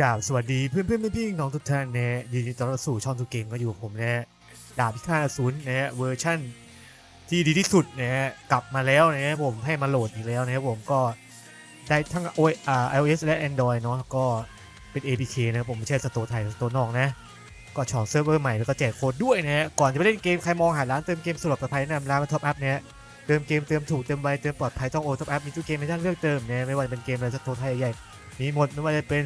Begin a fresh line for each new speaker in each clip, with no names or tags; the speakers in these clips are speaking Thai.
กราบสวัสดีเพื่อนเพื่อนพี่ๆน้องทุกท่านนะยินดีต้อนรับสู่ช่องทุกเกมก็อยู่กับผมนะดาบพิฆาตอสูรนะฮะเวอร์ชั่นที่ดีที่สุดนะฮะกลับมาแล้วนะผมให้มาโหลดอีกแล้วนะครับผมก็ได้ทั้ง o อ่า iOS และ Android เนาะก็เป็น APK นะครับผมไม่ใช่สโตร์ไทยสโตร์นอกนะ ก็ฉองเซิร์ฟเวอร์ใหม่แล้วก็แจกโค้ดด้วยนะฮะก่อนจะไปเล่นเกมใครมองหาร้านเติมเกมสะดวกปลอดภัยแนะนำร้านมาท็อปอัพนะฮะเติมเกมเติมถูกเติมไวเติมปลอดภัยต้องโอท็อปอัพมีทุกเกมให้ท่านเลือกเติมนะไม่ว่าจะเป็นเกมอะไรสโตร์ไทยใหญ่มีหมดไม่ว่าจะเป็น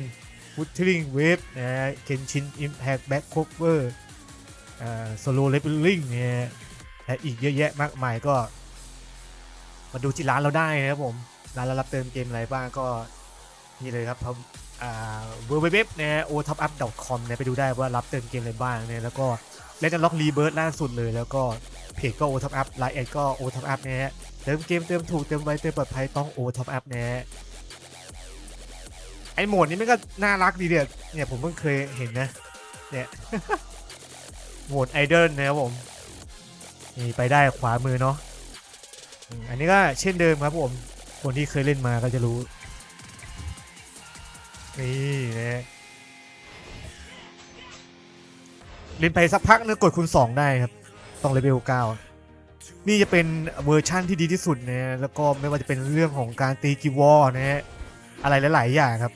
วูดทิลิงเวฟนะฮะเคนชินอิมแพคแบ็คโคเวอร์อ่าโซโลเลเวลลิ่งเนี่ยและอีกเยอะแยะมากมายก็ มาดูที่ร้านเราได้นะครับผม ร้านเรารับเติมเกมอะไรบ้างก็นี่เลยครับผมอ่าเว็บเว็บนะฮะ o t o p u p c o m เนี่ยไปดูได้ว่ารับเติมเกมอะไรบ้างเนี่ยแล้วก็เล่นล็อกรีเบิร์ดล่าสุดเลย แล้วก็เพจก็ o t o p up ไลน์แอดก็ o t o p up นะฮะเติมเกมเติมถูกเติมไวเติมปลอดภัยต้อง o t o p up นะฮะ โหมดนี้มันก็น่ารักดีเดียเนี่ยผมเพิ่งเคยเห็นนะ เนี่ยโหมดไอดอลนะครับผมนี่ไปได้ขวามือเนาะอันนี้ก็เช่นเดิมครับผม คนที่เคยเล่นมาก็จะรู้ นี่นะเล่นไปสักพักนึงกดคูณ2ได้ครับ ต้องเลเวล9นี่จะเป็นเวอร์ชั่นที่ดีที่สุดนะแล้วก็ไม่ว่าจะเป็นเรื่องของการตีกีวอนะฮะอะไรหลาย ๆ อย่างครับ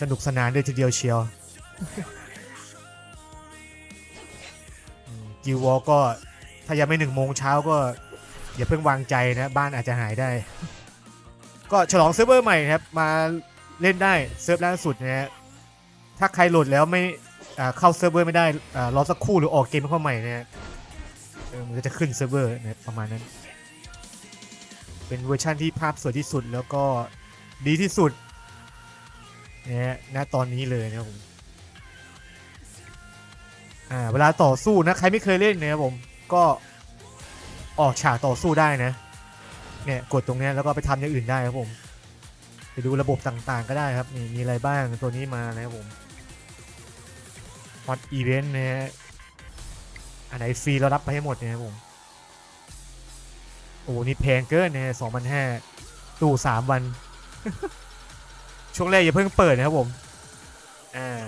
สนุกสนานเลยทีเดียวเชียวกิววอลก็ถ้ายังไม่หนึ่งโมงเช้าก็อย่าเพิ่งวางใจนะ บ้านอาจจะหายได้ ก็ฉลองเซิร์ฟเวอร์ใหม่นะครับ มาเล่นได้เซิร์ฟล่าสุดนะฮะถ้าใครโหลดแล้วไม่เข้าเซิร์ฟเวอร์ไม่ได้รอสักครู่หรือออกเกมเข้าใหม่นะฮะมันก็จะขึ้นเซิร์ฟเวอร์นะประมาณนั้น เป็นเวอร์ชันที่ภาพสวยที่สุดแล้วก็ดีที่สุด นะฮะณตอนนี้เลยนะครับผมอ่าเวลาต่อสู้นะใครไม่เคยเล่นนะครับผมก็ออกฉากต่อสู้ได้นะ เนี่ยกดตรงนี้แล้วก็ไปทำอย่างอื่นได้ครับผมไปดูระบบต่างๆก็ได้ครับนี่มีอะไรบ้างตัวนี้มานะครับผมฮอตอีเวนต์นะฮะอันไหนฟรีเรารับไปให้หมดนะครับผมโอ้โหนี่แพงเกินนะสองพันห้าตู้สามวัน ช่วงแรกอย่าเพิ่งเปิดนะครับผมอ่า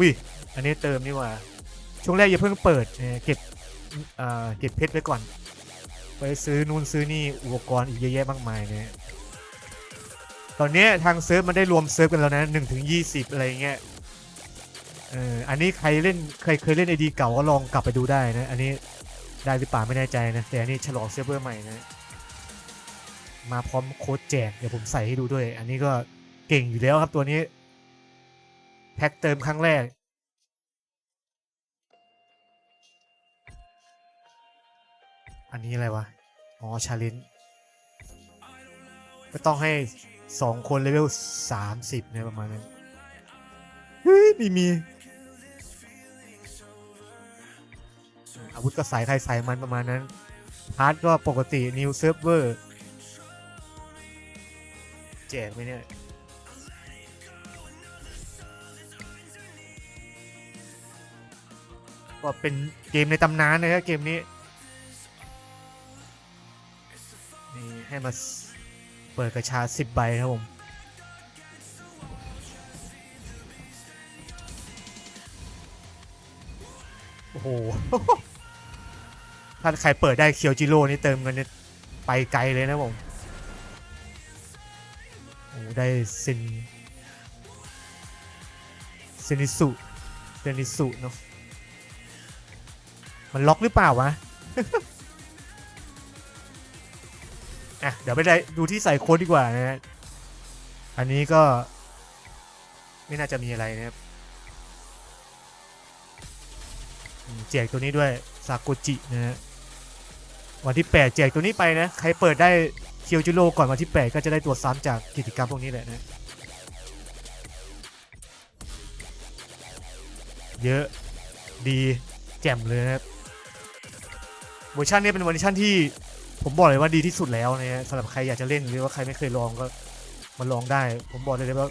วิอันนี้เติมนี่ว่า ช่วงแรกอย่าเพิ่งเปิดเก็บเก็บเพชรไว้ก่อน ไปซื้อนู่นซื้อนี่อุปกรณ์อีกเยอะแยะมากมายเนี่ยตอนนี้ทางเซิร์ฟมันได้รวมเซิร์ฟกันแล้วนะหนึ่งถึงยี่สิบอะไรเงี้ยเอออันนี้ใครเล่นใครเคยเล่นไอดีเก่าก็ลองกลับไปดูได้นะ อันนี้ได้หรือเปล่าไม่แน่ใจนะ แต่อันนี้ฉลองเซิร์ฟเวอร์ใหม่นะ มาพร้อมโค้ดแจกเดี๋ยวผมใส่ให้ดูด้วย อันนี้ก็เก่งอยู่แล้วครับตัวนี้ แพ็คเติมครั้งแรก อันนี้อะไรวะ อ๋อชาเลนก็ต้องให้สองคนเลเวลสามสิบเนี่ยประมาณนั้น เฮ้ยมีมี อาวุธก็สายใครสายมันประมาณนั้น พาร์ทก็ปกติ New Server แจกไหมเนี่ยก็เป็นเกมในตำนานนะครับเกมนี้นี่ให้มาเปิดกระชา10ใบครับผมโอ้โหถ้าใครเปิดได้เคียวจิโร่นี่เติมเงินไปไกลเลยนะผม ได้เซนเซนิสุเซนิสุเนาะมันล็อกหรือเปล่าวะอะเดี๋ยวไปได้ดูที่ใส่โค้ดดีกว่านะฮะอันนี้ก็ไม่น่าจะมีอะไรนะครับแจกตัวนี้ด้วยซากุจินะฮะวันที่ 8 แจกตัวนี้ไปนะ ใครเปิดได้ เคียวจิโร่ก่อนวันที่ 8 ก็จะได้ตัวซ้ำจากกิจกรรมพวกนี้แหละนะเยอะดีแจ่มเลยนะครับเวอร์ชันนี้เป็นเวอร์ชันที่ผมบอกเลยว่าดีที่สุดแล้วนะฮะสำหรับใครอยากจะเล่นหรือว่าใครไม่เคยลองก็มาลองได้ ผมบอกเลยว่า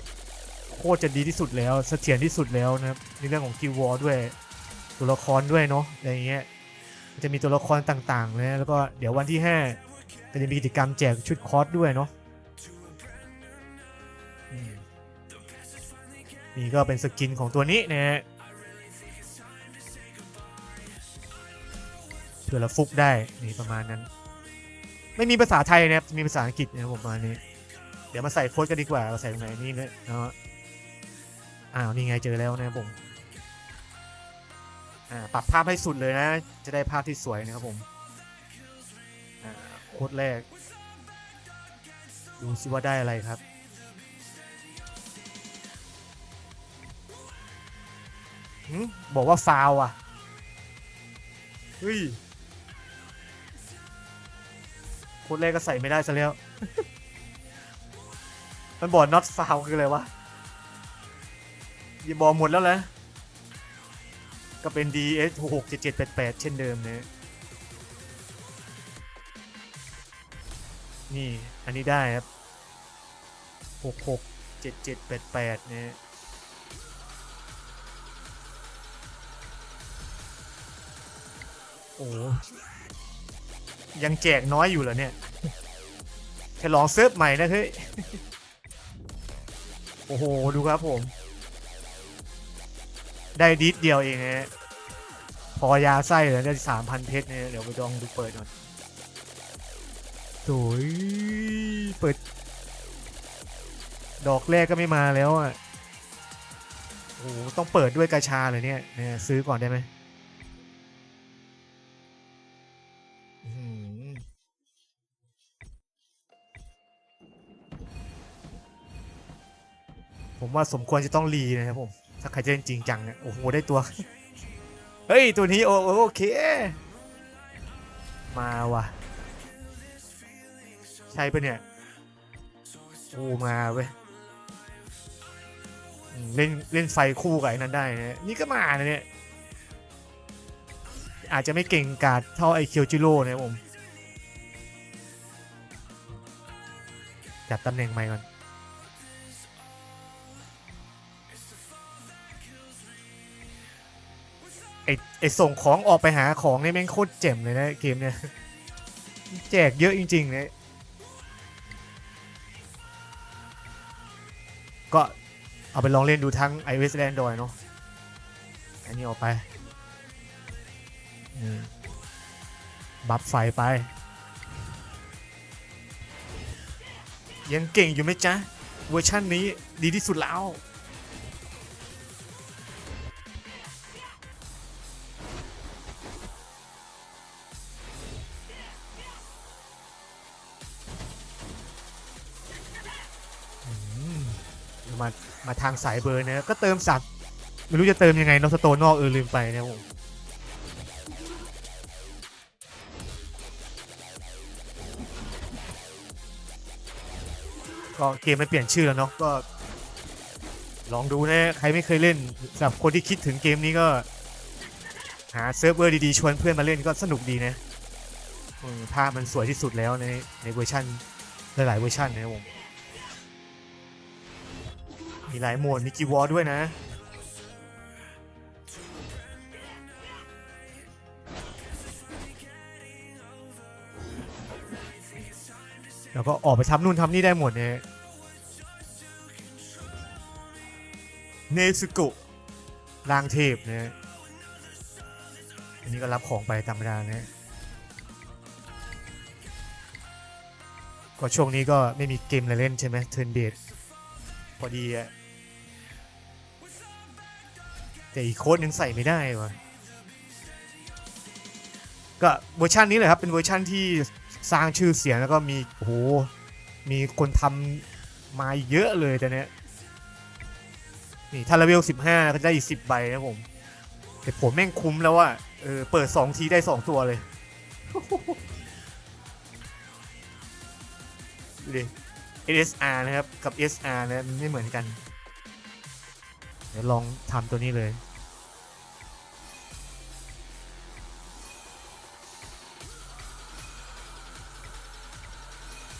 โคตรจะดีที่สุดแล้วเสถียรที่สุดแล้วนะครับในเรื่องของกิววอด้วยตัวละครด้วยเนาะอะไรอย่างเงี้ยจะมีตัวละครต่างๆนะแล้วก็เดี๋ยววันที่ 5 ก็จะมีกิจกรรมแจกชุดคอร์สด้วยเนาะนี่ก็เป็นสกินของตัวนี้นะฮะเผื่อเราฟุกได้ นี่ประมาณนั้น ไม่มีภาษาไทยนะครับ มีภาษาอังกฤษนะครับผมมานี้ เดี๋ยวมาใส่โค้ดกันดีกว่า เราใส่ตรงไหนนี่เลยเนาะ อ้าว นี่ไงเจอแล้วนะครับผม อ่า ปรับภาพให้สุดเลยนะ จะได้ภาพที่สวยนะครับผม โค้ดแรก ดูซิว่าได้อะไรครับหืมบอกว่าฟาวอะ เฮ้ยโค้ดแรกก็ใส่ไม่ได้ซะแล้ว มันบอก not foul คืออะไรวะอย่บอกหมดแล้วนะก็เป็น DS 6 7 7 8 8 เช่นเดิมเนะ นี่อันนี้ได้ครับ6 6 7 7 8 8เนี่ยโอ้ยังแจกน้อยอยู่เหรอเนี่ยแค่ลองเซิร์ฟใหม่นะเฮ้ย โอ้โห ดูครับผม ได้ดิสเดียวเองนะพอยาไส้เหลือได้สามพันเพชรเนี่ยเดี๋ยวไปลองดูเปิดก่อน โอ้ยเปิด ดอกแรกก็ไม่มาแล้วอะโอ้ต้องเปิดด้วยกาชาเลยเนี่ยเนี่ยซื้อก่อนได้ไหมผมว่าสมควรจะต้องรีนะครับผม ถ้าใครจะเล่นจริงจังเนี่ยโอ้โห ได้ตัว เฮ้ย ตัวนี้โอโอเค มาว่ะ ใช่ปะเนี่ยโอ้มาเว้ยเล่นเล่นไฟคู่กับไอ้นั้นได้นะนี่ก็มานะเนี่ย อาจจะไม่เก่งกาดเท่าไอเคียวจิโร่นะผมจัดตำแหน่งใหม่ก่อนไอไอส่งของออกไปหาของนี่แม่งโคตรเจ๋มเลยนะเกมเนี่ย แจกเยอะจริงๆเลย ก็เอาไปลองเล่นดูทั้ง iOS และ Android เนาะอันนี้ออกไปบัฟไฟไป ยังเก่งอยู่ไหมจ๊ะ เวอร์ชั่นนี้ดีที่สุดแล้ว มามาทางสายเบอร์นะก็เติมสับไม่รู้จะเติมยังไงนอสโตนอกเออลืมไปนะผมก็เกมไมันเปลี่ยนชื่อแล้วเนาะก็ ลองดูนะใครไม่เคยเล่นสำหรับคนที่คิดถึงเกมนี้ก็ หาเซิร์ฟเวอร์ดีๆ ชวนเพื่อนมาเล่นก็สนุกดีนะภาพมันสวยที่สุดแล้วในในเวอร์ชันหลายๆเวอร์ชันนะครับผม มีหลายโหมด มีกีวอด้วยนะ แล้วก็ออกไปทำนู่นทำนี่ได้หมดเนี่ยเนซึโกะลางเทพนะอันนี้ก็รับของไปธรรมดานะก็ช่วงนี้ก็ไม่มีเกมอะไรเล่นใช่ไหมเทิร์นเบดพอดีอะ แต่อีกโค้ดยังใส่ไม่ได้วะก็เวอร์ชันนี้แหละครับ เป็นเวอร์ชันที่สร้างชื่อเสียงแล้วก็มีโอ้โหมีคนทำมาเยอะเลยแต่เนี้ยนี่ถ้าเลเวล15 ก็ได้อีก 10 ใบนะผม แต่ผมแม่งคุ้มแล้วว่าเออเปิด 2 ทีได้ 2 ตัวเลยดูดิ SSR นะครับ กับ SR นะมันไม่เหมือนกัน ดี๋ยวลองทำตัวนี้เลย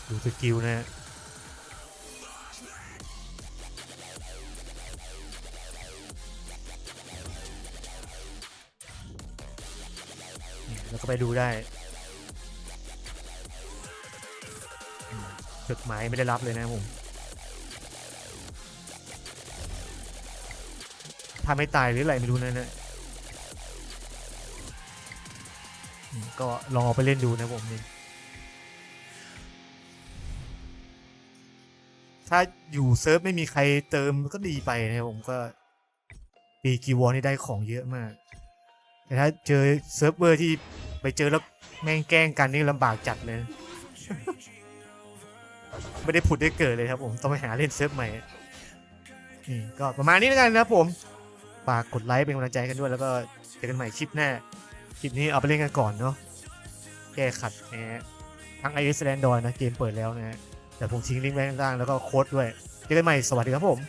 ดูสกิลนะฮะนี่แล้วก็ไปดูได้ จดหมายไม่ได้รับเลยนะผม ถ้าไม่ตายหรืออะไรไม่รู้นะเนี่ยก็ลองเอาไปเล่นดูนะผมนี่ถ้าอยู่เซิร์ฟไม่มีใครเติมก็ดีไปนะผมก็ปีกีวอนี่ได้ของเยอะมาก แต่ถ้าเจอเซิร์ฟเวอร์ที่ไปเจอแล้วแม่งแกล้งกันนี่ลำบากจัดเลย ไม่ได้ผุดได้เกิดเลยครับผม ต้องไปหาเล่นเซิร์ฟใหม่นี่ก็ประมาณนี้แล้วกันนะครับผม ฝากกดไลค์เป็นกำลังใจกันด้วย แล้วก็เจอกันใหม่คลิปหน้า คลิปนี้เอาไปเล่นกันก่อนเนาะ แก้ขัดนะฮะ ทั้ง iOS และ Android นะ เกมเปิดแล้วนะฮะแต่ผมทิ้งลิงก์ไว้ข้างล่างแล้วก็โค้ดด้วย เจอกันใหม่ สวัสดีครับผม